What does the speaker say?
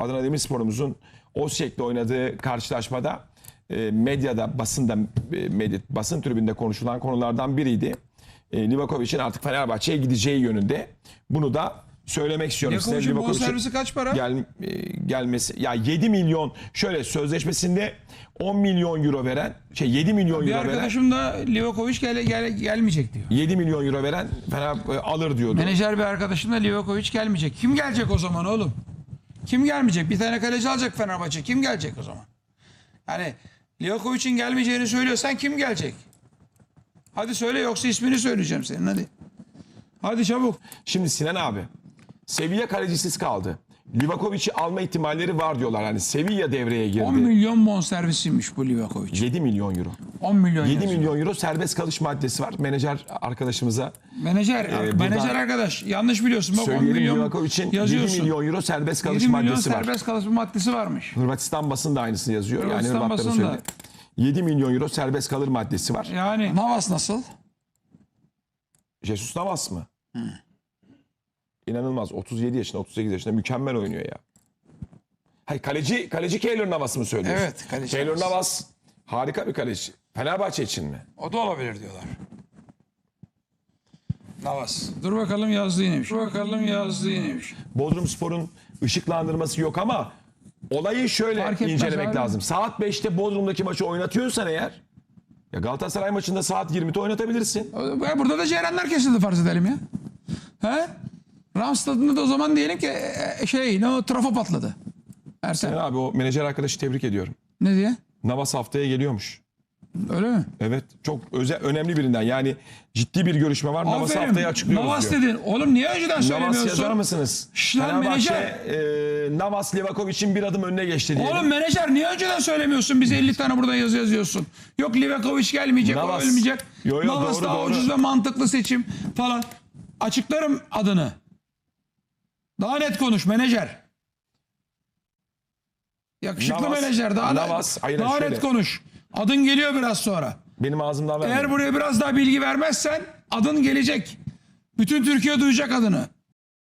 Adana Demirspor'umuzun Osyek'le oynadığı karşılaşmada e, medyada, basında, e, medya, basın tribünde konuşulan konulardan biriydi. E, Livakovic'in artık Fenerbahçe'ye gideceği yönünde. Bunu da söylemek istiyorum size. Livakovic'in Livakovic'in bonservisi kaç para? Gel, e, gelmesi ya 7 milyon şöyle sözleşmesinde 10 milyon euro veren şey 7 milyon Bir euro veren arkadaşım da Livakovic gel, gel, gelmeyecek diyor. 7 milyon euro veren Fener e, alır diyordu. Menajer bir arkadaşım da Livakovic gelmeyecek. Kim gelecek o zaman oğlum? Kim gelmeyecek? Bir tane kaleci alacak Fenerbahçe. Kim gelecek o zaman? Yani Livakovic'in gelmeyeceğini söylüyorsan kim gelecek? Hadi söyle yoksa ismini söyleyeceğim senin hadi. Hadi çabuk. Şimdi Sinan abi Sevilla kalecisiz kaldı. Livakovic'i alma ihtimalleri var diyorlar. Yani Sevilla devreye 10 girdi. milyon bonservisiymiş bu Livakovic. 7 milyon euro. 10 milyon 7 yazıyor. milyon euro serbest kalış maddesi var. Menajer arkadaşımıza Menajer, Ee, menajer buradan arkadaş yanlış biliyorsun. Bak 10 söyleyelim milyon Livakovic'in 7 yazıyorsun. milyon euro serbest kalış 7 milyon maddesi var. serbest kalış maddesi varmış. Hırvatistan basını da aynısını yazıyor. yani Hırvatistan Hırvatların basını da. söyledi. 7 milyon euro serbest kalır maddesi var. Yani Navas nasıl? Jesus Navas mı? İnanılmaz. 37 yaşında, 38 yaşında mükemmel oynuyor ya. Hayır kaleci kaleci Keylor Navas mı söylüyorsun? Evet, kaleci Keylor Navas. Navas harika bir kaleci. Fenerbahçe için mi? O da olabilir diyorlar. Navas. Dur bakalım yazdığı neymiş. Dur bakalım yazdığı neymiş. Bodrum Spor'un ışıklandırması yok ama olayı şöyle Fark etmez incelemek abi. lazım. Saat 5'te Bodrum'daki maçı oynatıyorsan eğer ya Galatasaray maçında saat 20'de oynatabilirsin. Ya Burada da ceyranlar kesildi farz edelim ya. He? Ram stadında da o zaman diyelim ki e, şey ne o trafo patladı. Ersen. Yani abi o menajer arkadaşı tebrik ediyorum. Ne diye? Navas haftaya geliyormuş. Öyle mi? Evet çok özel önemli birinden. Yani ciddi bir görüşme var. Aferin. haftaya açıklıyoruz Navas diyor. dedin. Oğlum niye önceden Navas söylemiyorsun? yazar mısınız? Şş lan Fenerbahçe menajer. e, Navas Livakovic'in bir adım önüne geçti diye. Oğlum menajer niye önceden söylemiyorsun? Bize 50 tane burada yazı yazıyorsun. Yok Livakovic gelmeyecek, Navas. o ölmeyecek. Yo, yo, Navas doğru, daha doğru. ucuz ve mantıklı seçim falan. Açıklarım adını. Daha net konuş menajer. Yakışıklı Navas- menajer daha, Navas, aynen daha şöyle. net konuş. Adın geliyor biraz sonra. Benim ağzımdan vermeyin. Eğer buraya biraz daha bilgi vermezsen adın gelecek. Bütün Türkiye duyacak adını.